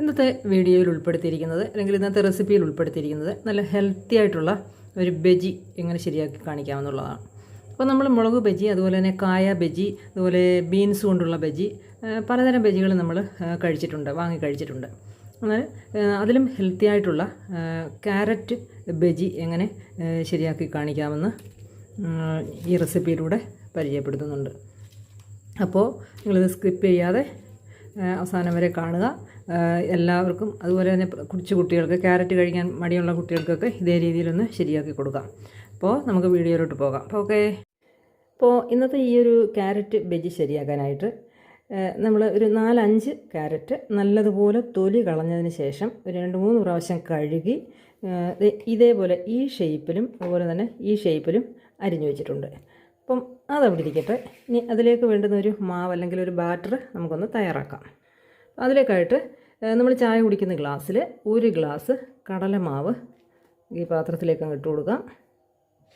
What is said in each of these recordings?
ഇന്നത്തെ വീഡിയോയിൽ ഉൾപ്പെടുത്തിയിരിക്കുന്നത് അല്ലെങ്കിൽ ഇന്നത്തെ റെസിപ്പിയിൽ ഉൾപ്പെടുത്തിയിരിക്കുന്നത് നല്ല ഹെൽത്തി ആയിട്ടുള്ള ഒരു ബജി എങ്ങനെ ശരിയാക്കി കാണിക്കാമെന്നുള്ളതാണ്. അപ്പോൾ നമ്മൾ മുളക് ബജി അതുപോലെ തന്നെ കായ ബജി അതുപോലെ ബീൻസ് കൊണ്ടുള്ള ബജി പലതരം ബജികൾ നമ്മൾ കഴിച്ചിട്ടുണ്ട് വാങ്ങി കഴിച്ചിട്ടുണ്ട്. എന്നാൽ അതിലും ഹെൽത്തി ആയിട്ടുള്ള ക്യാരറ്റ് ബജി എങ്ങനെ ശരിയാക്കി കാണിക്കാമെന്ന് ഈ റെസിപ്പിയിലൂടെ പരിചയപ്പെടുത്തുന്നുണ്ട്. അപ്പോൾ നിങ്ങളിത് സ്കിപ്പ് ചെയ്യാതെ അവസാനം വരെ കാണുക. എല്ലാവർക്കും അതുപോലെ തന്നെ കുടിച്ചു കുട്ടികൾക്ക് ക്യാരറ്റ് കഴിക്കാൻ മടിയുള്ള കുട്ടികൾക്കൊക്കെ ഇതേ രീതിയിലൊന്ന് ശരിയാക്കി കൊടുക്കാം. അപ്പോൾ നമുക്ക് വീഡിയോയിലോട്ട് പോകാം. അപ്പോൾ ഓക്കെ. അപ്പോൾ ഇന്നത്തെ ഈ ഒരു ക്യാരറ്റ് ബജി ശരിയാക്കാനായിട്ട് നമ്മൾ ഒരു നാലഞ്ച് ക്യാരറ്റ് നല്ലതുപോലെ തൊലി കളഞ്ഞതിന് ശേഷം ഒരു രണ്ട് മൂന്ന് പ്രാവശ്യം കഴുകി ഇതേപോലെ ഈ ഷേപ്പിലും അതുപോലെ തന്നെ ഈ ഷേപ്പിലും അരിഞ്ഞു വെച്ചിട്ടുണ്ട്. അപ്പം അതവിടെ ഇരിക്കട്ടെ. ഇനി അതിലേക്ക് വേണ്ടുന്ന ഒരു മാവ് അല്ലെങ്കിൽ ഒരു ബാറ്റർ നമുക്കൊന്ന് തയ്യാറാക്കാം. അതിലേക്കായിട്ട് നമ്മൾ ചായ കുടിക്കുന്ന ഗ്ലാസ്സിൽ ഒരു ഗ്ലാസ് കടലമാവ് ഈ പാത്രത്തിലേക്ക് അങ്ങ് ഇട്ട് കൊടുക്കാം.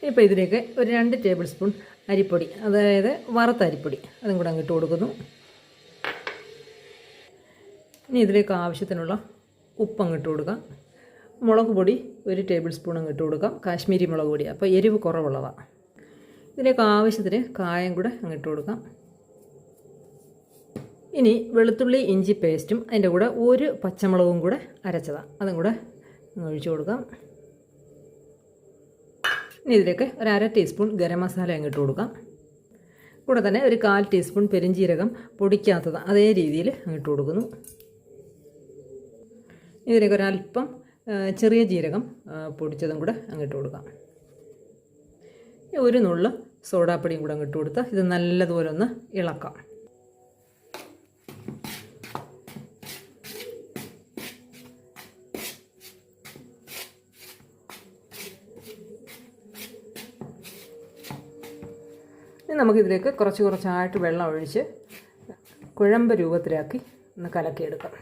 ഇപ്പോൾ ഇതിലേക്ക് ഒരു രണ്ട് ടേബിൾ സ്പൂൺ അരിപ്പൊടി അതായത് വറുത്ത അരിപ്പൊടി അതും കൂടെ അങ്ങ് ഇട്ട് കൊടുക്കുന്നു. ഇനി ഇതിലേക്ക് ആവശ്യത്തിനുള്ള ഉപ്പ് അങ്ങിട്ട് കൊടുക്കാം. മുളക് പൊടി ഒരു ടേബിൾ സ്പൂൺ അങ്ങ് ഇട്ട് കൊടുക്കാം. കാശ്മീരി മുളക് പൊടി അപ്പോൾ എരിവ് കുറവുള്ളതാണ് ഇതിലേക്ക് ആവശ്യത്തിന് കായം കൂടെ അങ്ങിട്ട് കൊടുക്കാം. ഇനി വെളുത്തുള്ളി ഇഞ്ചി പേസ്റ്റും അതിന്റെ കൂടെ ഒരു പച്ചമുളകും കൂടെ അരച്ചതാണ് അതും കൂടെ ഒഴിച്ചു കൊടുക്കാം. ഇനി ഇതിലേക്ക് ഒരു അര ടീസ്പൂൺ ഗരം മസാല അങ്ങ് ഇട്ട് കൊടുക്കാം. കൂടെ തന്നെ ഒരു കാൽ ടീസ്പൂൺ പെരിഞ്ജീരകം പൊടിക്കാത്തത് അതേ രീതിയിൽ അങ്ങ് ഇട്ട് കൊടുക്കുന്നു. ഇതിലേക്ക് ഒരല്പം ചെറിയ ജീരകം പൊടിച്ചതും കൂടെ അങ്ങിട്ട് കൊടുക്കാം. ഒരു നുള്ള് സോഡാപ്പൊടിയും കൂടെ അങ്ങിട്ട് കൊടുത്താൽ ഇത് നല്ലതുപോലെ ഒന്ന് ഇളക്കാം. ഇനി നമുക്കിതിലേക്ക് കുറച്ച് കുറച്ചായിട്ട് വെള്ളം ഒഴിച്ച് കുഴമ്പ് രൂപത്തിലാക്കി ഒന്ന് കലക്കിയെടുക്കാം.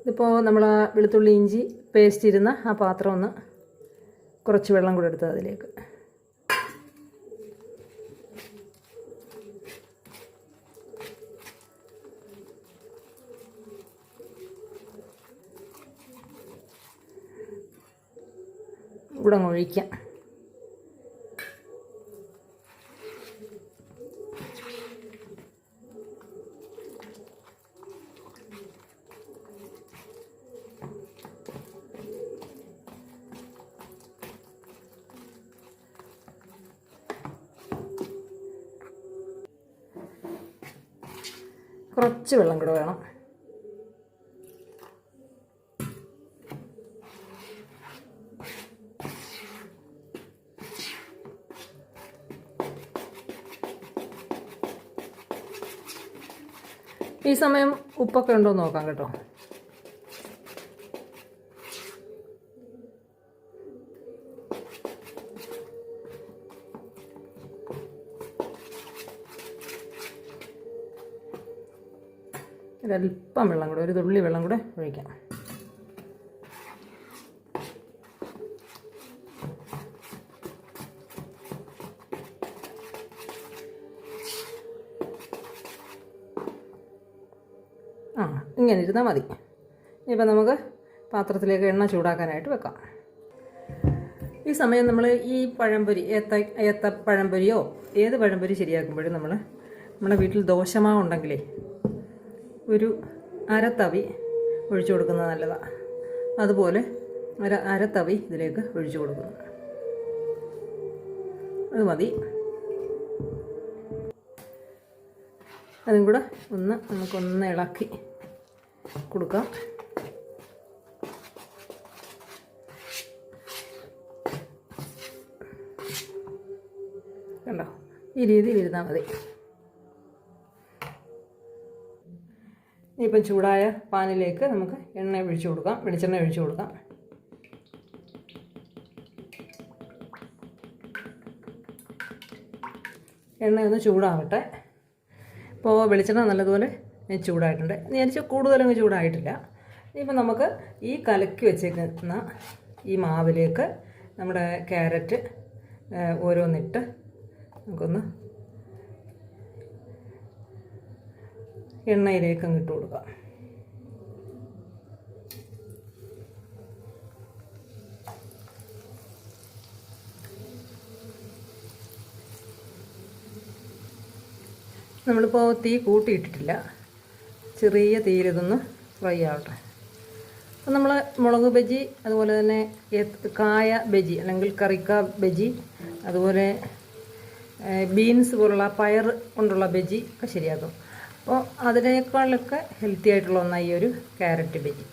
ഇതിപ്പോൾ നമ്മൾ ആ വെളുത്തുള്ളി ഇഞ്ചി പേസ്റ്റ് ഇരുന്ന ആ പാത്രം ഒന്ന് കുറച്ച് വെള്ളം കൂടെ എടുത്ത് അതിലേക്ക്. ഇവിടെ ഒഴിക്കാം. കുറച്ച് വെള്ളം കൂടെ വേണം. ഈ സമയം ഉപ്പൊക്കെ ഉണ്ടോ നോക്കാം കേട്ടോ. ഒരല്പം വെള്ളം കൂടെ ഒരു തുള്ളി വെള്ളം കൂടെ ഒഴിക്കാം. ആ ഇങ്ങനെ ഇരുന്നാൽ മതി. ഇപ്പം നമുക്ക് പാത്രത്തിലേക്ക് എണ്ണ ചൂടാക്കാനായിട്ട് വെക്കാം. ഈ സമയം നമ്മൾ ഈ പഴംപൊരി ഏത്ത ഏത്ത പഴംപൊരിയോ ഏത് പഴംപൊരി ശരിയാക്കുമ്പോഴും നമ്മൾ നമ്മുടെ വീട്ടിൽ ദോശമാവ് ഉണ്ടെങ്കിലേ ഒരു അരത്തവി ഒഴിച്ചു കൊടുക്കുന്നത് നല്ലതാണ് അതുപോലെ ഒരു അരത്തവി ഇതിലേക്ക് ഒഴിച്ചു കൊടുക്കുന്നു. അത് മതി. അതും കൂടെ ഒന്ന് നമുക്കൊന്ന് ഇളക്കി കൊടുക്കാം. കണ്ടോ? ഈ രീതിയിൽ ഇരുന്നാൽ മതി. ഇനിയിപ്പം ചൂടായ പാനിലേക്ക് നമുക്ക് എണ്ണ ഒഴിച്ചു കൊടുക്കാം വെളിച്ചെണ്ണ ഒഴിച്ചു കൊടുക്കാം. എണ്ണ ഒന്ന് ചൂടാവട്ടെ. ഇപ്പോൾ വെളിച്ചെണ്ണ നല്ലതുപോലെ ചൂടായിട്ടുണ്ട്. നേരിച്ച് കൂടുതലങ്ങ് ചൂടായിട്ടില്ല. ഇനിയിപ്പോൾ നമുക്ക് ഈ കലക്കി വെച്ചേക്കുന്ന ഈ മാവിലേക്ക് നമ്മുടെ ക്യാരറ്റ് ഓരോന്നിട്ട് നമുക്കൊന്ന് എണ്ണയിലേക്കും ഇട്ട് കൊടുക്കാം നമ്മളിപ്പോൾ തീ കൂട്ടിയിട്ടിട്ടില്ല. ചെറിയ തീരിതൊന്ന് ഫ്രൈ ആവട്ടെ. അപ്പം നമ്മൾ മുളക് ബജി അതുപോലെ തന്നെ കായ ബജി അല്ലെങ്കിൽ കറിക്ക ബജി അതുപോലെ ബീൻസ് പോലുള്ള പയർ കൊണ്ടുള്ള ബജി ഒക്കെ ശരിയാക്കും. അപ്പോൾ അതിനേക്കാളൊക്കെ ഹെൽത്തി ആയിട്ടുള്ള ഒന്നായി ഒരു ക്യാരറ്റ് ബജി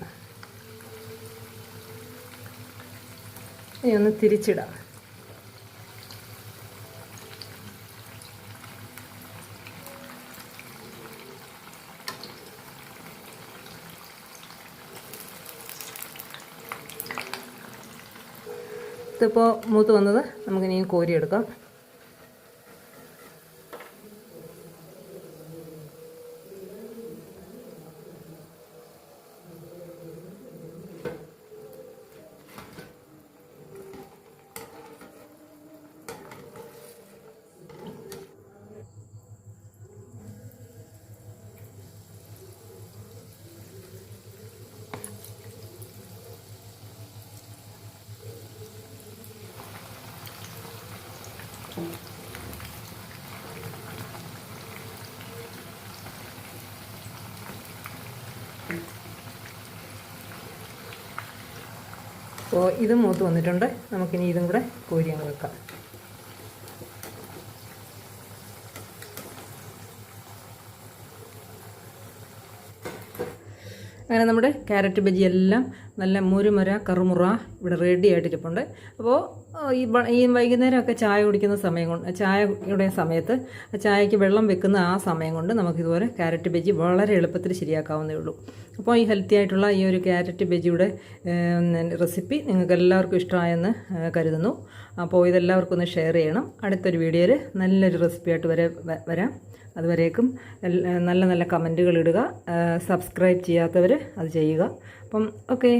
ഒന്ന് തിരിച്ചിടാം. ഇതിപ്പോൾ മൂത്ത് വന്നത് നമുക്കിനി കോരിയെടുക്കാം. അപ്പോൾ ഇത് മൂത്ത് വന്നിട്ടുണ്ട്. നമുക്കിനി ഇതും കൂടെ കോരി അങ്ങ് വെക്കാം. അങ്ങനെ നമ്മുടെ ക്യാരറ്റ് ബജി എല്ലാം നല്ല മുരുമുര കറുമുറ ഇവിടെ റെഡി ആയിട്ടിരിപ്പുണ്ട്. അപ്പോൾ ഈ ഈ വൈകുന്നേരമൊക്കെ ചായ കുടിക്കുന്ന സമയം കൊണ്ട് ചായയുടെ സമയത്ത് ചായയ്ക്ക് വെള്ളം വെക്കുന്ന ആ സമയം കൊണ്ട് നമുക്കിതുപോലെ ക്യാരറ്റ് ബജി വളരെ എളുപ്പത്തിൽ ശരിയാക്കാവുന്നേ ഉള്ളൂ. അപ്പോൾ ഈ ഹെൽത്തി ആയിട്ടുള്ള ഈ ഒരു ക്യാരറ്റ് ബജിയുടെ റെസിപ്പി നിങ്ങൾക്ക് എല്ലാവർക്കും ഇഷ്ടമായെന്ന് കരുതുന്നു. അപ്പോൾ ഇതെല്ലാവർക്കും ഒന്ന് ഷെയർ ചെയ്യണം. അടുത്തൊരു വീഡിയോയിൽ നല്ലൊരു റെസിപ്പിയായിട്ട് വരെ വരാം. അതുവരേക്കും നല്ല നല്ല കമന്റുകൾ ഇടുക. സബ്സ്ക്രൈബ് ചെയ്യാത്തവർ അത് ചെയ്യുക. അപ്പം ഓക്കെ